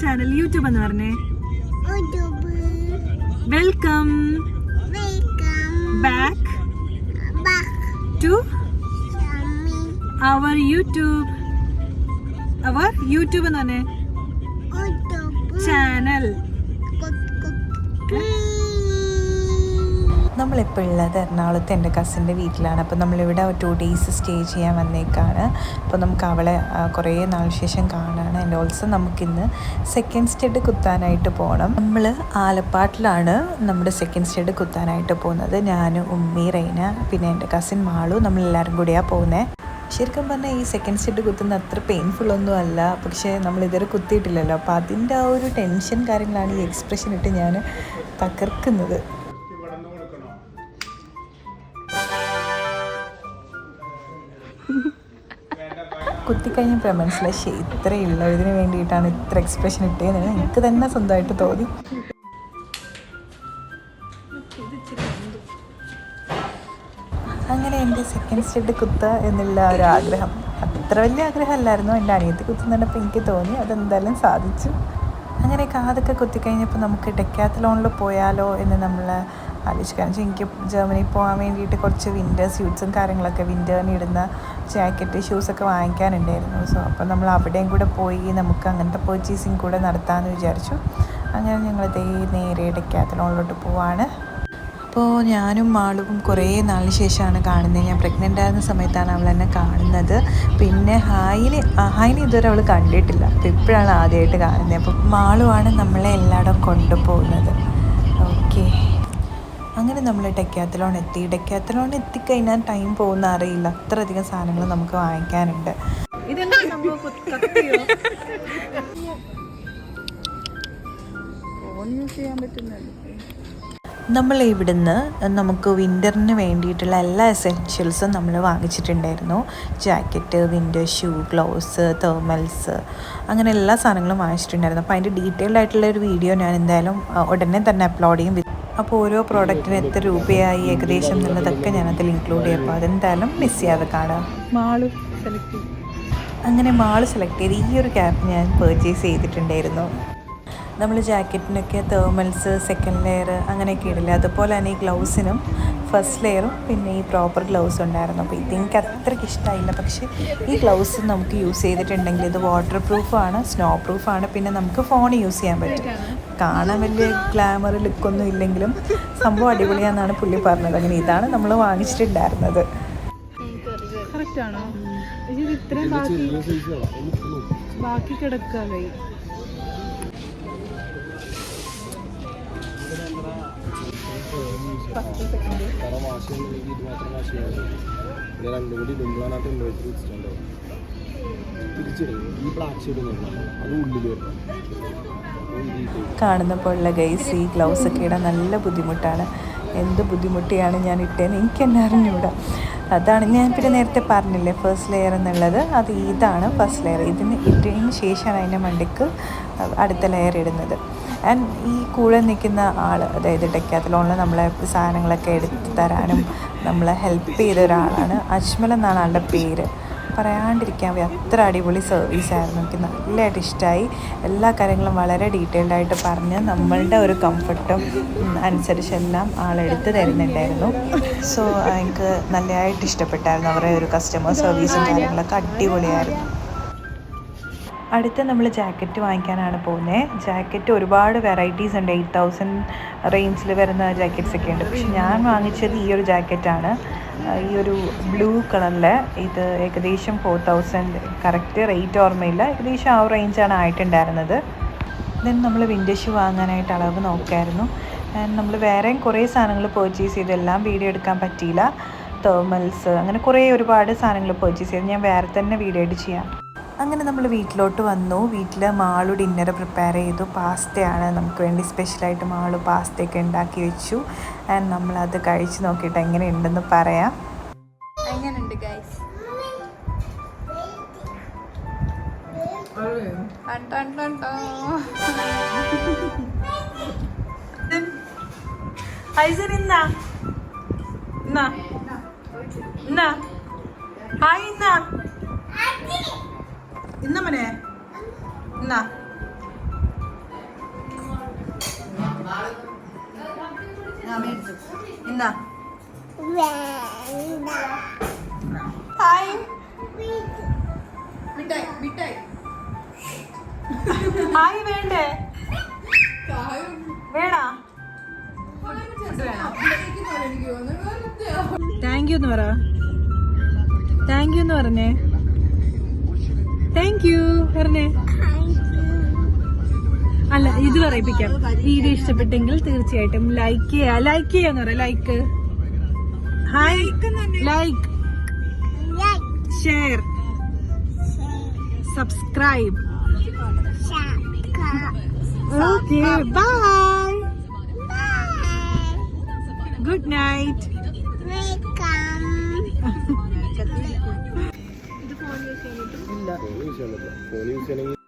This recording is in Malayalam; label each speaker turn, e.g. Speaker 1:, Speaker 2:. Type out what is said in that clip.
Speaker 1: ചാനൽ യൂട്യൂബ് എന്ന് പറഞ്ഞേ?
Speaker 2: YouTube
Speaker 1: welcome back to our YouTube our YouTube എന്ന് പറഞ്ഞേ? ചാനൽ
Speaker 3: നമ്മളിപ്പോൾ ഉള്ളത് എറണാകുളത്ത് എന്റെ കസിന്റെ വീട്ടിലാണ്. അപ്പോൾ നമ്മളിവിടെ ടു ഡേയ്സ് സ്റ്റേ ചെയ്യാൻ വന്നേക്കാണ്. അപ്പോൾ നമുക്ക് അവളെ കുറേ നാൾ ശേഷം കാണാണ്. ആൻഡ് ഓൾസോ നമുക്കിന്ന് സെക്കൻഡ് സ്റ്റെഡ് കുത്താനായിട്ട് പോകണം. നമ്മൾ ആലപ്പാട്ടിലാണ് നമ്മുടെ സെക്കൻഡ് സ്റ്റെഡ് കുത്താനായിട്ട് പോകുന്നത്. ഞാൻ ഉമ്മി റൈന പിന്നെ എന്റെ കസിൻ മാളു നമ്മളെല്ലാവരും കൂടിയാണ് പോകുന്നത് ശരിക്കും പറഞ്ഞാൽ ഈ സെക്കൻഡ് സ്റ്റെഡ് കുത്തുന്നത് അത്ര പെയിൻഫുൾ ഒന്നും അല്ല. പക്ഷേ നമ്മൾ ഇതുവരെ കുത്തിയിട്ടില്ലല്ലോ. അപ്പോൾ അതിന്റെ ആ ഒരു ടെൻഷൻ കാര്യങ്ങളാണ് ഈ എക്സ്പ്രഷൻ ഇട്ട് ഞാൻ തകർക്കുന്നത്. കുത്തിക്കഴിഞ്ഞപ്പോൾ മനസ്സിലായി ശരി ഇത്രയുള്ള ഇതിന് വേണ്ടിയിട്ടാണ് ഇത്ര എക്സ്പ്രഷൻ ഇട്ടേന്ന് എനിക്ക് തന്നെ സ്വന്തമായിട്ട് തോന്നി. അങ്ങനെ എന്റെ സെക്കൻഡ് സ്റ്റെഡ് കുത്തുക എന്നുള്ള ഒരു ആഗ്രഹം. അത്ര വലിയ ആഗ്രഹമല്ലായിരുന്നു. എന്റെ അനിയത്തി കുത്തുന്നപ്പോൾ എനിക്ക് തോന്നി. അതെന്തായാലും സാധിച്ചു. അങ്ങനെ കാതൊക്കെ കുത്തിക്കഴിഞ്ഞപ്പോൾ നമുക്ക് ഡെക്കാത്തലോണിൽ പോയാലോ എന്ന് നമ്മൾ ആലോചിക്കുക കാരണം വെച്ചാൽ എനിക്ക് ജർമ്മനി പോകാൻ വേണ്ടിയിട്ട് കുറച്ച് വിന്റർ സ്യൂട്ട്സും കാര്യങ്ങളൊക്കെ വിന്ററിന് ഇടുന്ന ജാക്കറ്റ് ഷൂസൊക്കെ വാങ്ങിക്കാനുണ്ടായിരുന്നു. സോ അപ്പോൾ നമ്മൾ അവിടെയും കൂടെ പോയി നമുക്ക് അങ്ങനത്തെ പർച്ചേസിങ് കൂടെ നടത്താമെന്ന് വിചാരിച്ചു. അങ്ങനെ ഞങ്ങൾ ദേ നേരെ ഡെക്കാത്തലോണിലോട്ട് പോവാണ്. അപ്പോൾ ഞാനും മാളും കുറേ നാളിന് ശേഷമാണ് കാണുന്നത്. ഞാൻ പ്രഗ്നന്റ് ആയിരുന്ന സമയത്താണ് അവൾ എന്നെ കാണുന്നത്. പിന്നെ ഹായിന് ഹായിനെ ഇതുവരെ അവൾ കണ്ടിട്ടില്ല. അപ്പോൾ ഇപ്പോഴാണ് ആദ്യമായിട്ട് കാണുന്നത്. അപ്പോൾ മാളുമാണ് നമ്മളെ എല്ലായിടം കൊണ്ടുപോകുന്നത്. ഓക്കെ. അങ്ങനെ നമ്മൾ ഡെക്കാത്തലോൺ എത്തി. ഡെക്കാത്തലോൺ എത്തിക്കഴിഞ്ഞാൽ ടൈം പോകുന്ന അറിയില്ല. അത്രയധികം സാധനങ്ങൾ നമുക്ക് വാങ്ങിക്കാനുണ്ട്. നമ്മൾ ഇവിടുന്ന് നമുക്ക് വിന്ററിന് വേണ്ടിയിട്ടുള്ള എല്ലാ എസെൻഷ്യൽസും നമ്മൾ വാങ്ങിച്ചിട്ടുണ്ടായിരുന്നു. Jacket winter shoe gloves thermals അങ്ങനെ എല്ലാ സാധനങ്ങളും വാങ്ങിച്ചിട്ടുണ്ടായിരുന്നു. അപ്പോൾ അതിന്റെ ഡീറ്റെയിൽഡ് ആയിട്ടുള്ള ഒരു വീഡിയോ ഞാൻ എന്തായാലും ഉടനെ തന്നെ അപ്ലോഡ് ചെയ്യും. അപ്പോൾ ഓരോ പ്രോഡക്റ്റിന് എത്ര രൂപയായി ഏകദേശം എന്നുള്ളതൊക്കെ ഞാനതിൽ ഇൻക്ലൂഡ് ചെയ്യും. അപ്പോൾ അതെന്തായാലും മിസ് ചെയ്യാതെ കാണാം.
Speaker 1: മാൾ സെലക്ട്
Speaker 3: അങ്ങനെ മാൾ സെലക്ട് ചെയ്ത് ഈ ഒരു ക്യാപ്പ് ഞാൻ പർച്ചേസ് ചെയ്തിട്ടുണ്ടായിരുന്നു. നമ്മൾ ജാക്കറ്റിനൊക്കെ തേർമൽസ് സെക്കൻഡ് ലെയർ അങ്ങനെയൊക്കെ ഇടില്ല അതുപോലെ തന്നെ ഈ ഗ്ലൗസിനും ഫസ്റ്റ് ലെയറും പിന്നെ ഈ പ്രോപ്പർ ഗ്ലൗസ് ഉണ്ടായിരുന്നു. അപ്പോൾ ഇതെനിക്ക് അത്രയ്ക്ക് ഇഷ്ടമായില്ല പക്ഷേ ഈ ഗ്ലൗസ് നമുക്ക് യൂസ് ചെയ്തിട്ടുണ്ടെങ്കിൽ ഇത് വാട്ടർ പ്രൂഫാണ് സ്നോ പ്രൂഫാണ് പിന്നെ നമുക്ക് ഫോൺ യൂസ് ചെയ്യാൻ പറ്റും. കാണാൻ വലിയ ഗ്ലാമർ ലുക്കൊന്നും ഇല്ലെങ്കിലും സംഭവം അടിപൊളിയാണെന്നാണ് പുള്ളി പറഞ്ഞത്. അങ്ങനെ ഇതാണ് നമ്മൾ വാങ്ങിച്ചിട്ടുണ്ടായിരുന്നത്.
Speaker 1: ബാക്കി ബാക്കി
Speaker 4: വാശിയാവുള്ളൂ ഇത് രണ്ടും കൂടി ഇടുമ്പോഴാണ് ടെമ്പറേച്ചർ വെച്ചിട്ടുണ്ടാവും തിരിച്ചിടും ഈ ബ്ലാക്ക് നോക്കണം അത് ഇത്
Speaker 3: കാണുന്നപ്പോഴുള്ള ഗൈസ് ഈ ഗ്ലൗസ് ഒക്കെ ഇടാൻ നല്ല ബുദ്ധിമുട്ടാണ്. എന്ത് ബുദ്ധിമുട്ടിയാണ് ഞാൻ ഇട്ടേന്ന് എനിക്ക് തന്നെ അറിഞ്ഞൂടാ. അതാണ് ഞാൻ പിന്നെ നേരത്തെ പറഞ്ഞില്ലേ ഫസ്റ്റ് ലെയർ എന്നുള്ളത്. അത് ഇതാണ് ഫസ്റ്റ് ലെയർ ഇതിന് ഇട്ടതിന് ശേഷമാണ് അതിന്റെ മണ്ടയ്ക്ക് അടുത്ത ലെയർ ഇടുന്നത്. ആൻഡ് ഈ കൂടെ നിൽക്കുന്ന ആൾ അതായത് ഡെക്കാത്തലോണിൽ നമ്മളെ സാധനങ്ങളൊക്കെ എടുത്ത് തരാനും നമ്മളെ ഹെൽപ്പ് ചെയ്ത ഒരാളാണ് അജ്മൽ എന്നാണ് ആളുടെ പേര്. പറയാണ്ടിരിക്കാൻ അത്ര അടിപൊളി സർവീസ് ആയിരുന്നു. എനിക്ക് നല്ലതായിട്ട് ഇഷ്ടമായി എല്ലാ കാര്യങ്ങളും വളരെ ഡീറ്റെയിൽഡ് ആയിട്ട് പറഞ്ഞ് നമ്മളുടെ ഒരു കംഫർട്ടും അനുസരിച്ചെല്ലാം ആളെടുത്ത് തരുന്നുണ്ടായിരുന്നു. സോ എനിക്ക് നല്ലതായിട്ട് ഇഷ്ടപ്പെട്ടായിരുന്നു. അവരുടെ ഒരു കസ്റ്റമർ സർവീസും കാര്യങ്ങളൊക്കെ അടിപൊളിയായിരുന്നു. അടുത്ത നമ്മൾ ജാക്കറ്റ് വാങ്ങിക്കാനാണ് പോകുന്നത് ജാക്കറ്റ് ഒരുപാട് വെറൈറ്റീസ് ഉണ്ട്. എയ്റ്റ് തൗസൻഡ് റേഞ്ചിൽ വരുന്ന ജാക്കറ്റ്സ് ഒക്കെ ഉണ്ട്. പക്ഷെ ഞാൻ വാങ്ങിച്ചത് ഈ ഒരു ജാക്കറ്റാണ് ഈ ഒരു ബ്ലൂ കളറിലെ ഇത് ഏകദേശം ഫോർ തൗസൻഡ് കറക്റ്റ് റേറ്റ് ഓർമ്മയില്ല. ഏകദേശം ആ റേഞ്ചാണ് ആയിട്ടുണ്ടായിരുന്നത്. ദെൻ നമ്മൾ വിൻഡോ ഷൂ വാങ്ങാനായിട്ട് അളവ് നോക്കായിരുന്നു. നമ്മൾ വേറെയും കുറേ സാധനങ്ങൾ പർച്ചേസ് ചെയ്തെല്ലാം വീഡിയോ എടുക്കാൻ പറ്റിയില്ല. തേർമൽസ് അങ്ങനെ കുറേ ഒരുപാട് സാധനങ്ങൾ പർച്ചേസ് ചെയ്ത് ഞാൻ വേറെ തന്നെ വീഡിയോ ആയിട്ട് ചെയ്യാം. അങ്ങനെ നമ്മൾ വീട്ടിലോട്ട് വന്നു. വീട്ടിൽ മാളു ഡിന്നർ പ്രിപ്പയർ ചെയ്തു. പാസ്തയാണ് നമുക്ക് വേണ്ടി സ്പെഷ്യലായിട്ട് മാളു പാസ്തയൊക്കെ ഉണ്ടാക്കി വെച്ചു. ആൻഡ് നമ്മളത് കഴിച്ച് നോക്കിയിട്ട് എങ്ങനെ ഉണ്ടെന്ന് പറയാം
Speaker 5: എങ്ങനെയുണ്ട് ഗൈസ്
Speaker 1: ഐസൻ ഇന്നാ. ഇന്നാ. ഇന്നാ. ഹായ് ഇന്നാ. ഇന്ന എന്നാ ഇന്നാ. ഹായ് വേണ്ടേ? വേണോ? താങ്ക് യു എന്ന് പറ. താങ്ക് യു എന്ന് പറഞ്ഞേ. താങ്ക് യു പറഞ്ഞേ അല്ല ഇത് പറയിപ്പിക്കാം. വീഡിയോ ഇഷ്ടപ്പെട്ടെങ്കിൽ തീർച്ചയായിട്ടും ലൈക്ക് ചെയ്യാ ലൈക്ക് ചെയ്യാന്ന് പറയാം. Like hi like share subscribe okay bye good night
Speaker 4: ചെയ്യാൻ പറ്റില്ല ഫോൺ യൂസ് ചെയ്യണമെങ്കിൽ